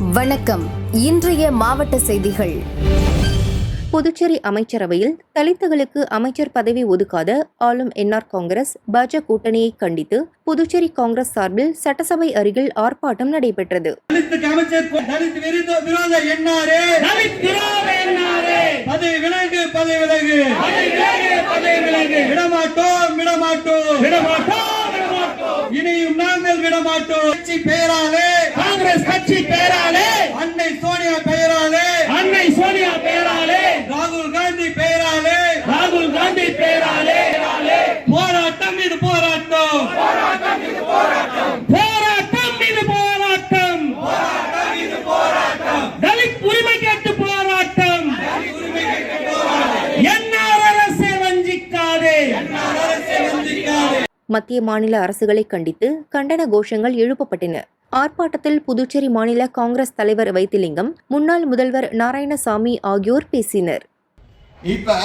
வணக்கம். இன்றைய மாவட்ட செய்திகள். புதுச்சேரி அமைச்சரவையில் தலித்துகளுக்கு அமைச்சர் பதவி ஒதுக்காத ஆளும் என்ஆர் காங்கிரஸ் பாஜக கூட்டணியை கண்டித்து புதுச்சேரி காங்கிரஸ் சார்பில் சட்டசபை அருகில் ஆர்ப்பாட்டம் நடைபெற்றது. இனியும் நாங்கள் விடமாட்டோம். பெயராலே காங்கிரஸ் கட்சி பெயராலே அன்னை சோனியா பெயராலே அன்னை சோனியா பெயராலே ராகுல் காந்தி பெயராலே ராகுல் காந்தி பெயராலே போராட்டம் இது போராட்டம். போராட்டம் இது போராட்டம். தலித் உரிமை கேட்டு போராட்டம். என்ஆர் அரசை வஞ்சிக்காதே. மத்திய மாநில அரசுகளை கண்டித்து கண்டன கோஷங்கள் எழுப்பப்பட்டன. ஆர்ப்பாட்டத்தில் புதுச்சேரி மாநில காங்கிரஸ் தலைவர் வைத்திலிங்கம் முன்னாள் முதல்வர் நாராயணசாமி ஆகியோர் பேசினர். இப்ப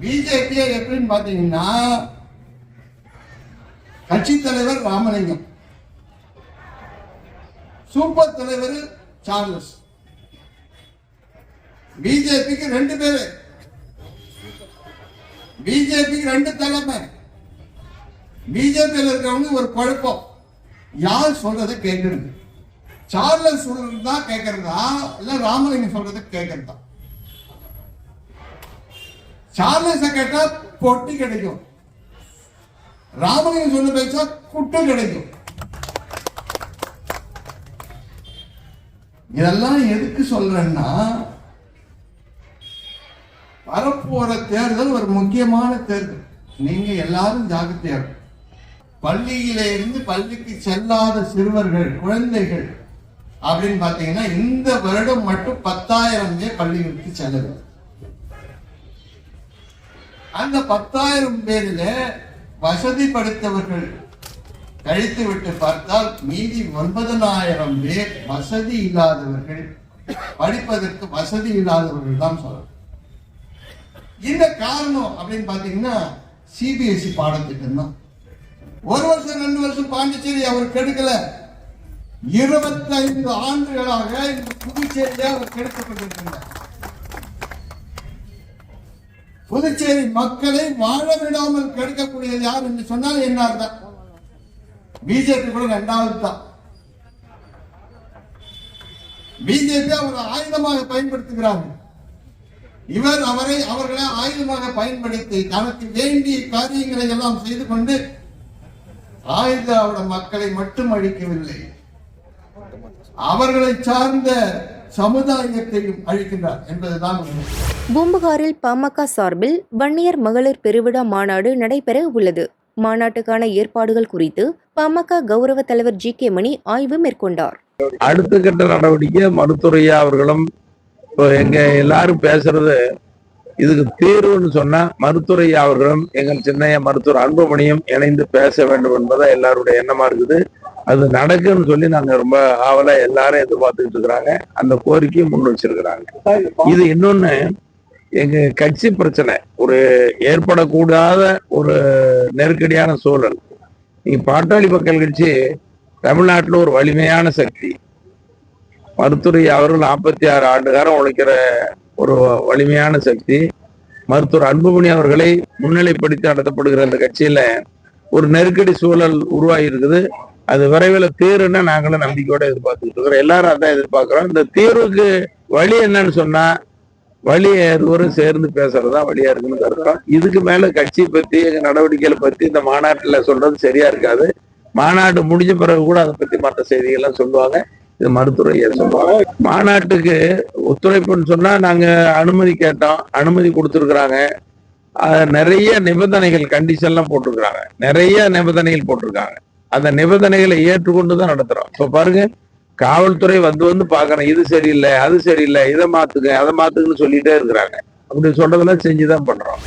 பிஜேபி எப்படின்னு பாத்தீங்கன்னா கட்சி தலைவர் ராமலிங்கம். சூப்பர் தலைவர் சார்லஸ். பிஜேபிக்கு ரெண்டு பேரு. பிஜேபிக்கு ரெண்டு தலைமை. பிஜேபியில் இருக்கிறவங்க ஒரு குழப்பம். யார் சொல்றதை கேட்கறது? சார்லஸ் சொல்றது தான் கேட்கறதா? இல்ல ராமலிங்கம் சொல்றதை கேட்கறதா? சார்லஸ கேட்டா பொட்டி கிடைக்கும். ராமலிங்கம் சொன்ன பேச்சா குட்டு கிடைக்கும். இதெல்லாம் எதுக்கு சொல்றேன்னா வரப்போற தேர்தல் ஒரு முக்கியமான தேர்தல். நீங்க எல்லாரும் ஜாகிரதையா இருக்கும் பள்ளியில இருந்து பள்ளிக்கு செல்லாத சிறுவர்கள் குழந்தைகள் அப்படின்னு பாத்தீங்கன்னா இந்த வருடம் மட்டும் பத்தாயிரம் பேர் பள்ளிகளுக்கு செல்லவில்லை. அந்த பத்தாயிரம் பேரில் வசதி படைத்தவர்கள் கழித்து விட்டு பார்த்தால் மீதி ஒன்பதனாயிரம் பேர் வசதி இல்லாதவர்கள் படிப்பதற்கு வசதி இல்லாதவர்கள் தான் சொல்லணும். இந்த காரணம் அப்படின்னு பாத்தீங்கன்னா சிபிஎஸ்இ பாடத்திட்டம் தான். ஒரு வருஷம் ரெண்டு வருஷம் பாண்டிச்சேரி அவர் கெடுக்கல. இருபத்தைந்து ஆண்டுகளாக இந்த புதுச்சேரியை அவர் கெடுக்கப்பட்டிருக்கின்றார் புதுச்சேரி மக்களை வாழ விடாமல் கெடுக்கக்கூடியது யார் என்று சொன்னால் என்ஆர் தான். பிஜேபி கூட ரெண்டாவது தான். பிஜேபி அவரை ஆயுதமாக பயன்படுத்துகிறார்கள் இவர் அவரை அவர்களை ஆயுதமாக பயன்படுத்தி தனக்கு வேண்டிய காரியங்களை எல்லாம் செய்து கொண்டு ஆயுதாவிட மக்களை மட்டும் அழிக்கவில்லை. அவர்களை சார்ந்த சமுதாயத்தையும் அழிக்கின்றார் என்பதுதான் பூம்புகாரில் பாமக சார்பில் வன்னியர் மகளிர் பெருவிழா மாநாடு நடைபெற உள்ளது. மாநாட்டுக்கான ஏற்பாடுகள் குறித்து பாமக கௌரவ தலைவர் ஜி கே மணி ஆய்வு மேற்கொண்டார். அடுத்த கட்ட நடவடிக்கை மருத்துவரையா அவர்களும் எங்க எல்லாரும் பேசுறது இதுக்கு தீர்வுன்னு சொன்னா மருத்துவரை அவர்களும் எங்கள் சின்னைய மருத்துவர் அன்புமணியும் இணைந்து பேச வேண்டும் என்பதா எல்லாருடைய எண்ணமா இருக்குது. அது நடக்குன்னு சொல்லி நாங்க ரொம்ப ஆவலா எல்லாரும் எதிர்பார்த்துக்கிட்டு இருக்கிறாங்க. அந்த கோரிக்கையை முன் வச்சிருக்கிறாங்க. இது இன்னொன்னு எங்க கட்சி பிரச்சனை. ஒரு ஏற்படக்கூடாத ஒரு நெருக்கடியான சூழல். நீங்க பாட்டாளி மக்கள் கட்சி தமிழ்நாட்டில் ஒரு வலிமையான சக்தி. மருத்துவரை அவர்கள் நாற்பத்தி ஆறு ஆண்டுகாரம் உழைக்கிற ஒரு வலிமையான சக்தி. மருத்துவர் அன்புமணி அவர்களை முன்னிலைப்படுத்தி நடத்தப்படுகிற அந்த கட்சியில ஒரு நெருக்கடி சூழல் உருவாகி இருக்குது அது விரைவில் தீருன்னு நாங்களும் நம்பிக்கையோட எதிர்பார்த்துட்டு இருக்கிறோம். எல்லாரும் அதான் எதிர்பார்க்கிறோம். இந்த தீர்வுக்கு வழி என்னன்னு சொன்னா வழி இருவரும் சேர்ந்து பேசுறதா வழியா இருக்குன்னு கருதுறோம். இதுக்கு மேல கட்சி பத்தி எங்க நடவடிக்கைகளை பத்தி இந்த மாநாட்டுல சொல்றது சரியா இருக்காது. மாநாடு முடிஞ்ச பிறகு கூட அதை பத்தி மற்ற செய்திகள்லாம் சொல்லுவாங்க. இது மருத்துவரையா சொல்லுவாங்க மாநாட்டுக்கு ஒத்துழைப்புன்னு சொன்னா நாங்க அனுமதி கேட்டோம். அனுமதி கொடுத்துருக்குறாங்க. நிறைய நிபந்தனைகள் கண்டிஷன்லாம் போட்டிருக்கிறாங்க. நிறைய நிபந்தனைகள் போட்டிருக்காங்க. அந்த நிபந்தனைகளை ஏற்றுக்கொண்டு தான் நடத்துறோம். இப்போ பாருங்க காவல்துறை வந்து வந்து பாக்குறேன் இது சரியில்லை அது சரியில்லை இதை மாத்துங்க அதை மாத்துக்குன்னு சொல்லிட்டே இருக்கிறாங்க. அப்படி சொல்றதெல்லாம் செஞ்சுதான் பண்றோம்.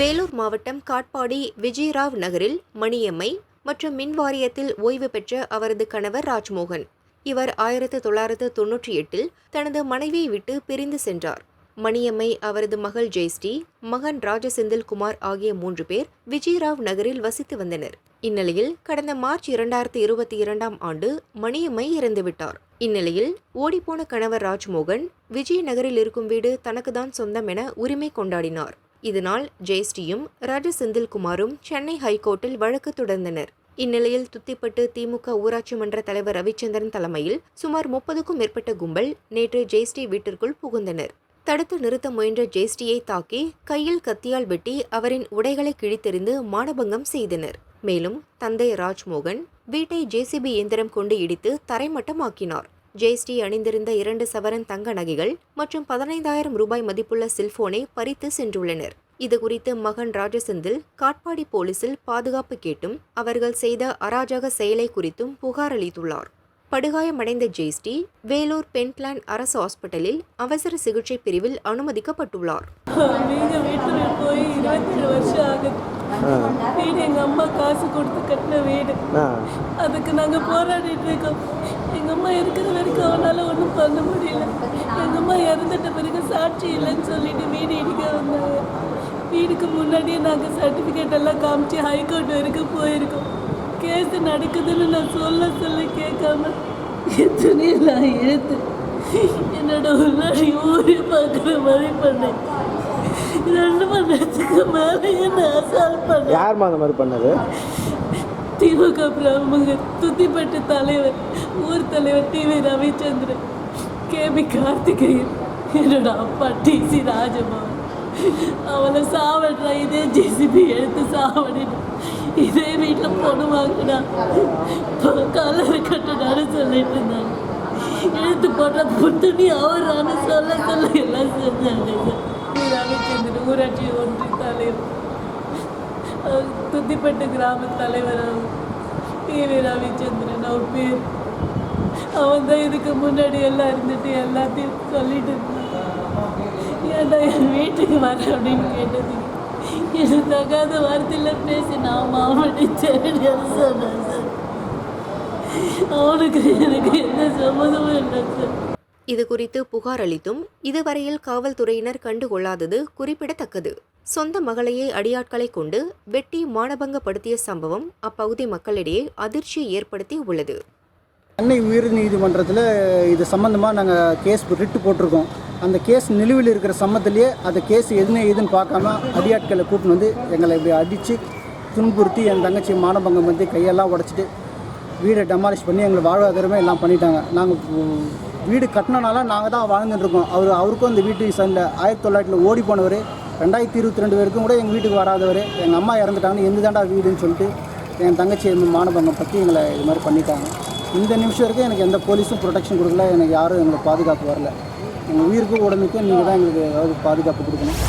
வேலூர் மாவட்டம் காட்பாடி விஜயராவ் நகரில் மணியம்மை மற்றும் மின் வாரியத்தில் ஓய்வு பெற்ற அவரது கணவர் ராஜ்மோகன். இவர் ஆயிரத்து தொள்ளாயிரத்து தொன்னூற்றி எட்டில் தனது மனைவியை விட்டு பிரிந்து சென்றார். மணியம்மை அவரது மகள் ஜெயஸ்ரீ மகன் ராஜசெந்தில் குமார் ஆகிய மூன்று பேர் விஜயராவ் நகரில் வசித்து வந்தனர். இந்நிலையில் கடந்த மார்ச் இரண்டாயிரத்தி இருபத்தி இரண்டாம் ஆண்டு மணியம்மை இறந்துவிட்டார் இந்நிலையில் ஓடிப்போன கணவர் ராஜ்மோகன் விஜயநகரில் இருக்கும் வீடு தனக்குதான் சொந்தம் என உரிமை கொண்டாடினார். இதனால் ஜெயஸ்ரீயும் ராஜ செந்தில்குமாரும் சென்னை ஹைகோர்ட்டில் வழக்கு தொடர்ந்தனர். இந்நிலையில் துத்திப்பட்டு திமுக ஊராட்சி மன்ற தலைவர் ரவிச்சந்திரன் தலைமையில் சுமார் முப்பதுக்கும் மேற்பட்ட கும்பல் நேற்று ஜெயஸ்ரீ வீட்டிற்குள் புகுந்தனர். தடுத்து நிறுத்த முயன்ற ஜெயஸ்ரீயை தாக்கி கையில் கத்தியால் வெட்டி அவரின் உடைகளை கிழித்தெறிந்து மானபங்கம் செய்தனர். மேலும் தந்தை ராஜ்மோகன் வீட்டை ஜேசிபி இயந்திரம் கொண்டு இடித்து தரைமட்டமாக்கினார். ஜெயஸ்ரீ அணிந்திருந்த இரண்டு சவரன் தங்க நகைகள் மற்றும் பதினைந்தாயிரம் ரூபாய் மதிப்புள்ள செல்போனை பறித்து சென்றுள்ளனர். இதுகுறித்து மகன் ராஜசெந்தில் காட்பாடி போலீசில் பாதுகாப்பு கேட்டும் அவர்கள் செய்த அராஜக செயலை குறித்தும் புகார் அளித்துள்ளார். படுகாயமடைந்த ஜெயஸ்ரீ வேலூர் பென்பிளான் அரசு ஹாஸ்பிட்டலில் அவசர சிகிச்சை பிரிவில் அனுமதிக்கப்பட்டுள்ளார். நீங்க வீட்டுல போய் இருபத்தேழு வருஷம் ஆகுது. வீடு எங்க அம்மா காசு கொடுத்து கட்டின வீடு. அதுக்கு நாங்க போராடிட்டு இருக்கோம். எங்க அம்மா இருக்கிற வரைக்கும் அவனால ஒன்றும் பண்ண முடியல. எங்க அம்மா இறந்துட்ட பிறகு சாட்சி இல்லைன்னு சொல்லிட்டு வீடு இடிக்க வந்தாங்க. வீடுக்கு முன்னாடியே நாங்க சர்டிஃபிகேட் எல்லாம் காமிச்சு ஹைகோர்ட் வரைக்கும் போயிருக்கோம். கேஸ் நடக்குதுன்னு நான் சொல்ல சொல்ல கேட்காம எத்தனையெல்லாம் எழுத்து என்னோட முன்னாடி ஊரே பார்க்குற மாதிரி பண்ணேன். ரெண்டு மணி நேரத்துக்கு மேலே என்ன அசால் பண்ண யாரும்மா அந்த மாதிரி பண்ணது? திமுக பிரமுக துத்திப்பட்டு தலைவர் ஊர் தலைவர் T V Ravichandran K P Karthikeyan என்னோட அப்பா டி சி அவனை சாவடுறா இதே ஜேசிபி எடுத்து சாவடினா இதே வீட்டில் பொண்ணு வாங்கினா கலர் கட்டடான்னு சொல்லிட்டு இருந்தாங்க எடுத்து போட்ட புத்தனி அவரான்னு சொல்ல சொல்ல எல்லாம் செஞ்சாங்க டி. ஊராட்சி ஒன்றிய தலைவர் துத்திப்பட்டு கிராம தலைவர் அவர் வி ரவிச்சந்திரன் அவர் பேர் அவன் தான் இதுக்கு முன்னாடி எல்லாம் இருந்துட்டு எல்லாத்தையும் சொல்லிட்டு இருந்தான் என் வீட்டுக்கு வர அப்படின்னு கேட்டதுக்கு எனக்கு தகாத வார்த்தையில் பேசி நான் தேடியான்னு சொன்னேன் சார். அவனுக்கு எனக்கு எந்த சம்மதமும் இல்லை சார். இது குறித்து புகார் அளித்தும் இதுவரையில் காவல்துறையினர் கண்டுகொள்ளாதது குறிப்பிடத்தக்கது. சொந்த மகளையே அடியாட்களை கொண்டு வெட்டி மானபங்கப்படுத்திய சம்பவம் அப்பகுதி மக்களிடையே அதிர்ச்சியை ஏற்படுத்தி உள்ளது. சென்னை உயர் நீதிமன்றத்தில் இது சம்மந்தமாக நாங்கள் கேஸ் ரிட்டு போட்டிருக்கோம். அந்த கேஸ் நிலுவில் இருக்கிற சம்மத்திலேயே அந்த கேஸ் எதுன்னு எதுன்னு பார்க்காம அடியாட்களை கூட்டின்னு வந்து எங்களை இப்படி அடித்து துன்புறுத்தி என் தங்கச்சி மானபங்கம் வந்து கையெல்லாம் உடச்சிட்டு வீடை டெமாலிஷ் பண்ணி எங்களை வாழ்வாதாரமே எல்லாம் பண்ணிட்டாங்க. நாங்கள் வீடு கட்டினனால நாங்கள் தான் வாழ்ந்துட்டு இருக்கோம். அவர் அவருக்கும் அந்த வீட்டு சண்டை. ஆயிரத்தி தொள்ளாயிரத்தில் ஓடி போனவர் ரெண்டாயிரத்தி இருபத்தி ரெண்டு வரைக்கும் கூட எங்கள் வீட்டுக்கு வராதவர். எங்கள் அம்மா இறந்துட்டாங்கன்னு எந்த தாண்டா வீடுன்னு சொல்லிட்டு என் தங்கச்சி மானபங்கம் பற்றி எங்களை இது மாதிரி பண்ணிட்டாங்க. இந்த நிமிஷம் வரைக்கும் எனக்கு எந்த போலீஸும் ப்ரொடெக்ஷன் கொடுக்கல. எனக்கு யாரும் எங்களை பாதுகாப்பு வரல. எங்கள் உயிருக்கு உடம்புக்கு நீங்கள் தான் எங்களுக்கு ஏதாவது பாதுகாப்பு கொடுக்கணும்.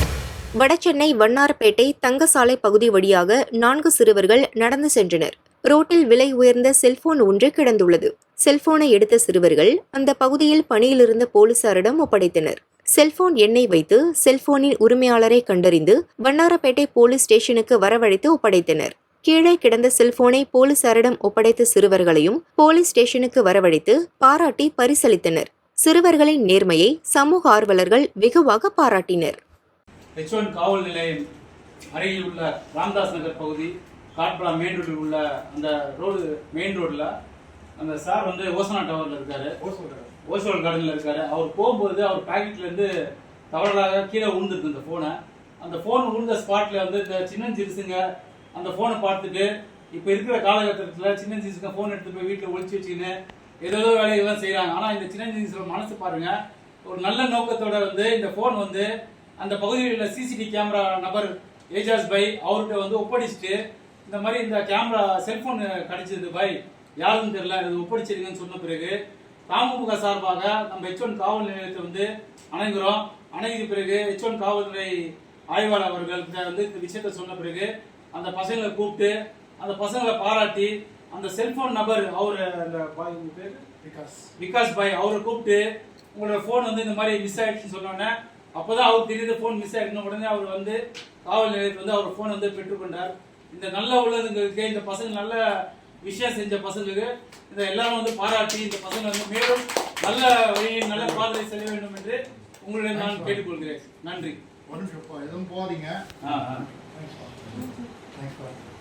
வடசென்னை வண்ணாரப்பேட்டை தங்கசாலை பகுதி வழியாக நான்கு சிறுவர்கள் நடந்து சென்றனர். ரோட்டில் விலை உயர்ந்த செல்போன் ஒன்று கிடந்துள்ளது. செல்போனை எடுத்த சிறுவர்கள் அந்த பகுதியில் பணியிலிருந்த போலீசாரிடம் ஒப்படைத்தனர். செல்போன் எண்ணை வைத்து செல்போனின் உரிமையாளரை கண்டறிந்து வண்ணாரப்பேட்டை போலீஸ் ஸ்டேஷனுக்கு வரவழைத்து ஒப்படைத்தனர். கீழே கிடந்த செல்போனை போலீசாரிடம் ஒப்படைத்த சிறுவர்களையும் போலீஸ் ஸ்டேஷனுக்கு வரவழைத்து பாராட்டி பரிசளித்தனர். சிறுவர்களின் நேர்மையை சமூக ஆர்வலர்கள் வெகுவாக பாராட்டினர். ஹெச் ஒன் காவல் நிலையம் அருகில் உள்ள ராம்தாஸ் நகர் பகுதி காட்பரா மெயின் ரோட்டில் உள்ள அந்த ரோடு மெயின் ரோட்டில் அந்த சார் வந்து ஓசனா டவரில் இருக்காரு. ஓசோல் கார்டனில் இருக்காரு. அவர் போகும்போது அவர் பாக்கெட்ல இருந்து தவறலாக கீழே விழுந்துருக்கு இந்த ஃபோனை அந்த ஃபோன் விழுந்த ஸ்பாட்ல வந்து இந்த சின்ன சிறுசுங்க அந்த ஃபோனை பார்த்துட்டு இப்போ இருக்கிற காலகட்டத்தில் சின்ன சிறுசுங்க ஃபோன் எடுத்து போய் வீட்டில் ஒழிச்சு வச்சுக்கின்னு ஏதோ வேலைகள்லாம் செய்கிறாங்க ஆனால் இந்த சின்ன மனசு பாருங்க. ஒரு நல்ல நோக்கத்தோட வந்து இந்த ஃபோன் வந்து அந்த பகுதியில் உள்ள சிசிடிவி கேமரா நபர் ஏஜாஸ் பை அவர்கிட்ட வந்து ஒப்படைச்சிட்டு இந்த மாதிரி இந்த கேமரா செல்போன் கிடைச்சது பை. யாருன்னு தெரியல. இது ஒப்படைச்சிருங்கன்னு சொன்ன பிறகு தாமுக சார்பாக நம்ம ஹெச் ஒன் காவல் நிலையத்தை வந்து அணைகிறோம். அணைகிற பிறகு ஹெச் ஒன் காவல்துறை ஆய்வாளர் அவர்கள் வந்து இந்த விஷயத்த சொன்ன பிறகு அந்த பசங்களை கூப்பிட்டு அந்த பசங்களை பாராட்டி அந்த செல்போன் நபர் அவர் அந்த பாய் பேரு? விகாஸ். விகாஸ் பாய் அவரை கூப்பிட்டு உங்களோட ஃபோன் வந்து இந்த மாதிரி மிஸ் ஆயிடுச்சுன்னு சொன்னோன்னே அப்போதான் அவர் தெரியுது ஃபோன் மிஸ் ஆயிடுச்சு உடனே அவர் வந்து காவல் நிலையத்தில் வந்து அவர் ஃபோன் வந்து பெற்றுக்கொண்டார் இந்த நல்ல உள்ளதுங்களுக்கு இந்த பசங்க நல்ல விஷயம் செஞ்ச பசங்களுக்கு இந்த எல்லாரும் வந்து பாராட்டி இந்த பசங்க வந்து மேலும் நல்ல வழியில் நல்ல பாதையை செல்ல வேண்டும் என்று உங்களுடைய நான் கேட்டுக்கொள்கிறேன். நன்றி. நிமிஷம் எதுவும் போதீங்க ஆ ஆ. தேங்க்ஸ்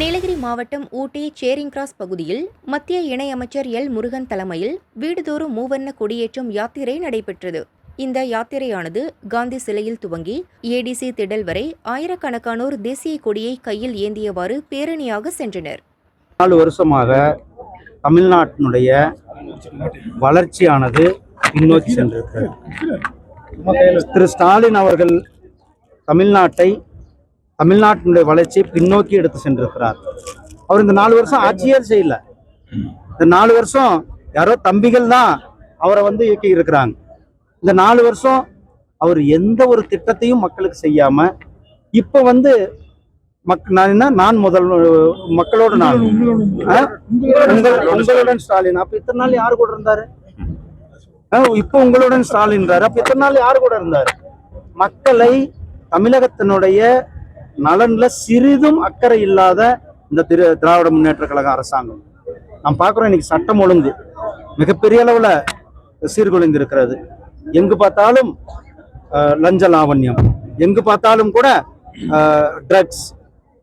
நீலகிரி மாவட்டம் ஊட்டி சேரிங் கிராஸ் பகுதியில் மத்திய இணையமைச்சர் எல். முருகன் தலைமையில் வீடுதோறும் மூவர்ண கொடியேற்றும் யாத்திரை நடைபெற்றது. இந்த யாத்திரையானது காந்தி சிலையில் துவங்கி ஏடிசி திடல் வரை ஆயிரக்கணக்கானோர் தேசிய கொடியை கையில் ஏந்தியவாறு பேரணியாக சென்றனர். நாலு வருஷமாக தமிழ்நாட்டினுடைய வளர்ச்சியானது பின்னோக்கி சென்றிருக்கிறது. திரு ஸ்டாலின் அவர்கள் தமிழ்நாட்டை தமிழ்நாட்டினுடைய வளர்ச்சியை பின்னோக்கி எடுத்து சென்றிருக்கிறார். அவர் இந்த நாலு வருஷம் ஆட்சியே செய்யல. இந்த நாலு வருஷம் யாரோ தம்பிகள் தான் அவரை வந்து இயக்கி இருக்கிறாங்க இந்த நாலு வருஷம் அவர் எந்த ஒரு திட்டத்தையும் மக்களுக்கு செய்யாம இப்ப வந்து மக் நான் என்ன? நான் முதல் மக்களோட நான். உங்களுடன் ஸ்டாலின். அப்ப இத்தனை நாள் யாரு கூட இருந்தாரு? ஆ, இப்ப உங்களுடன் ஸ்டாலின் அப்ப இத்தனை நாள் யாரு கூட இருந்தாரு? மக்களை தமிழகத்தினுடைய நலன்ல சிறிதும் அக்கறை இல்லாத இந்த திரு திராவிட முன்னேற்ற கழக அரசாங்கம். நாம் பார்க்குறோம் இன்னைக்கு சட்டம் ஒழுங்கு மிகப்பெரிய அளவில் சீர்குலைந்து இருக்கிறது எங்கு பார்த்தாலும் லஞ்ச லாவண்யம். எங்கு பார்த்தாலும் கூட ட்ரக்ஸ்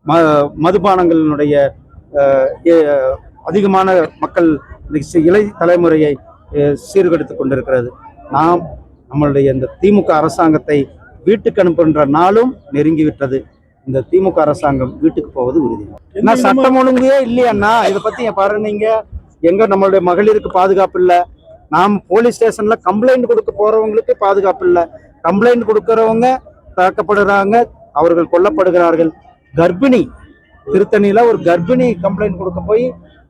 ம மதுபானங்களினுடைய அதிகமான மக்கள் இன்னைக்கு இளை தலைமுறையை சீர்கெடுத்து கொண்டிருக்கிறது. நாம் நம்மளுடைய இந்த திமுக அரசாங்கத்தை வீட்டுக்கு அனுப்புகின்ற நாளும் நெருங்கிவிட்டது. இந்த திமுக அரசாங்கம் வீட்டுக்கு போவது உறுதி. என்ன சட்டம் ஒழுங்கே இல்லையண்ணா இதை பத்தி பாருங்க நீங்க. எங்க நம்மளுடைய மகளிருக்கு பாதுகாப்பு இல்ல. நாம் போலீஸ் ஸ்டேஷன்ல கம்ப்ளைண்ட் கொடுக்க போறவங்களுக்கு பாதுகாப்பு இல்ல. கம்ப்ளைண்ட் கொடுக்கறவங்க தாக்கப்படுறாங்க. அவர்கள் கொல்லப்படுகிறார்கள். கர்ப்பிணி திருத்தணியில ஒரு கர்ப்பிணி கம்ப்ளைண்ட் கொடுக்க போய்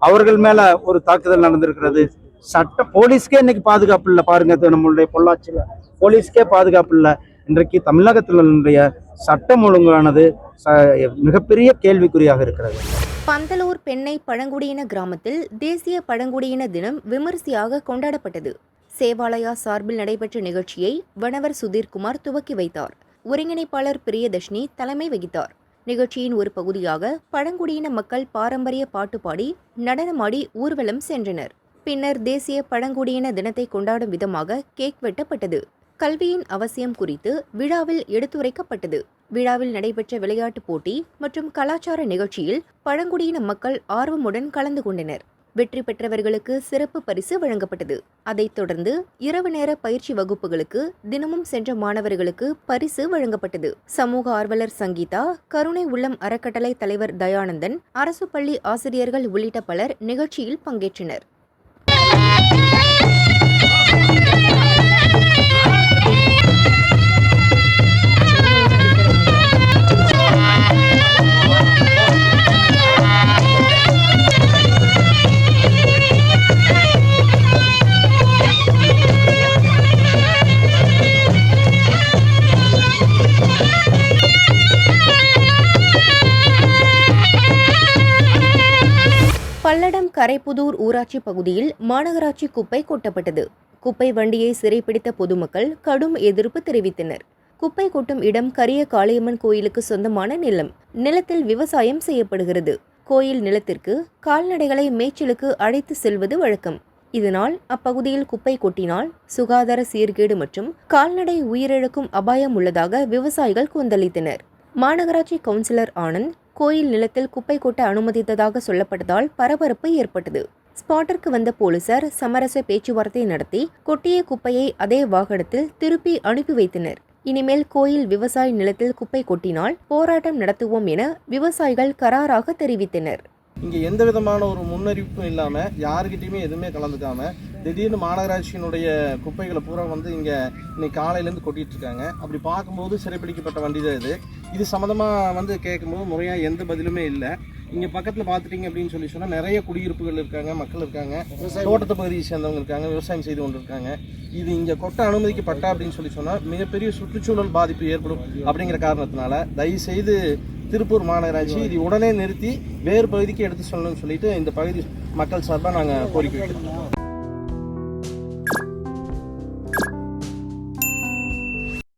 அவர்கள் மேல ஒரு தாக்குதல் நடந்திருக்கிறது. சட்ட போலீஸ்க்கே இன்னைக்கு பாதுகாப்பு இல்லை. பாருங்க நம்மளுடைய பொள்ளாச்சியில. போலீஸ்க்கே பாதுகாப்பு இல்லை. இன்றைக்கு தமிழகத்தினுடைய சட்டம் ஒழுங்கானது மிகப்பெரிய கேள்விக்குறியாக இருக்கிறது. பந்தலூர் பெண்ணை பழங்குடியின கிராமத்தில் தேசிய பழங்குடியின தினம் விமரிசையாக கொண்டாடப்பட்டது. சேவாலயா சார்பில் நடைபெற்ற நிகழ்ச்சியை வனவர் சுதீர்குமார் துவக்கி வைத்தார். ஒருங்கிணைப்பாளர் பிரியதர்ஷினி தலைமை வகித்தார். நிகழ்ச்சியின் ஒரு பகுதியாக பழங்குடியின மக்கள் பாரம்பரிய பாட்டு பாடி நடனமாடி ஊர்வலம் சென்றனர். பின்னர் தேசிய பழங்குடியின தினத்தை கொண்டாடும் விதமாக கேக் வெட்டப்பட்டது. கல்வியின் அவசியம் குறித்து விழாவில் எடுத்துரைக்கப்பட்டது. விழாவில் நடைபெற்ற விளையாட்டுப் போட்டி மற்றும் கலாச்சார நிகழ்ச்சியில் பழங்குடியின மக்கள் ஆர்வமுடன் கலந்து கொண்டனர். வெற்றி பெற்றவர்களுக்கு சிறப்பு பரிசு வழங்கப்பட்டது. அதைத் தொடர்ந்து இரவு நேர பயிற்சி வகுப்புகளுக்கு தினமும் சென்ற மாணவர்களுக்கு பரிசு வழங்கப்பட்டது. சமூக ஆர்வலர் சங்கீதா கருணை உள்ளம் அறக்கட்டளை தலைவர் தயானந்தன் அரசு பள்ளி ஆசிரியர்கள் உள்ளிட்ட பலர் நிகழ்ச்சியில் பங்கேற்றனர். கரைப்புதூர் ஊராட்சி பகுதியில் மாநகராட்சி குப்பை கொட்டப்பட்டது. குப்பை வண்டியை சிறைப்பிடித்த பொதுமக்கள் கடும் எதிர்ப்பு தெரிவித்தனர். குப்பை கொட்டும் இடம் கரிய காளியம்மன் கோயிலுக்கு சொந்தமான நிலம். நிலத்தில் விவசாயம் செய்யப்படுகிறது. கோயில் நிலத்திற்கு கால்நடைகளை மேய்ச்சலுக்கு அழைத்து செல்வது வழக்கம். இதனால் அப்பகுதியில் குப்பை கொட்டினால் சுகாதார சீர்கேடு மற்றும் கால்நடை உயிரிழக்கும் அபாயம் உள்ளதாக விவசாயிகள் கொந்தளித்தனர். மாநகராட்சி கவுன்சிலர் ஆனந்த் கோயில் நிலத்தில் குப்பை கொட்ட அனுமதித்ததாக சொல்லப்பட்டதால் பரபரப்பு ஏற்பட்டது. ஸ்பாட்டிற்கு வந்த போலீசார் சமரச பேச்சுவார்த்தை நடத்தி கொட்டிய குப்பையை அதே வாகனத்தில் திருப்பி அனுப்பி வைத்தனர். இனிமேல் கோயில் விவசாய நிலத்தில் குப்பை கொட்டினால் போராட்டம் நடத்துவோம் என விவசாயிகள் கராராக தெரிவித்தனர். இங்கே எந்த விதமான ஒரு முன்னறிவிப்பும் இல்லாமல் யாருக்கிட்டையுமே எதுவுமே கலந்துக்காமல் திடீர்னு மாநகராட்சியினுடைய குப்பைகளை பூரா வந்து இங்கே இன்னைக்கு காலையிலேருந்து கொட்டிட்டு இருக்காங்க. அப்படி பார்க்கும்போது சிறைப்பிடிக்கப்பட்ட வண்டி தான் இது. இது சம்மந்தமாக வந்து கேட்கும்போது முறையாக எந்த பதிலுமே இல்லை. இங்கே பக்கத்தில் பார்த்துட்டீங்க அப்படின்னு சொல்லி சொன்னால் நிறைய குடியிருப்புகள் இருக்காங்க மக்கள் இருக்காங்க. தோட்டத்து பகுதியை சேர்ந்தவங்க இருக்காங்க விவசாயம் செய்து கொண்டு இருக்காங்க இது இங்கே கொட்ட அனுமதிக்கப்பட்டா அப்படின்னு சொல்லி சொன்னால் மிகப்பெரிய சுற்றுச்சூழல் பாதிப்பு ஏற்படும் அப்படிங்கிற காரணத்தினால தயவு செய்து திருப்பூர் மாநகராட்சி இது உடனே நிறுத்தி வேறு பகுதிக்கு எடுத்து சொல்லணும்னு சொல்லிட்டு இந்த பகுதி மக்கள் சார்பாக நாங்கள் கோரிக்கை வைக்கிறோம்.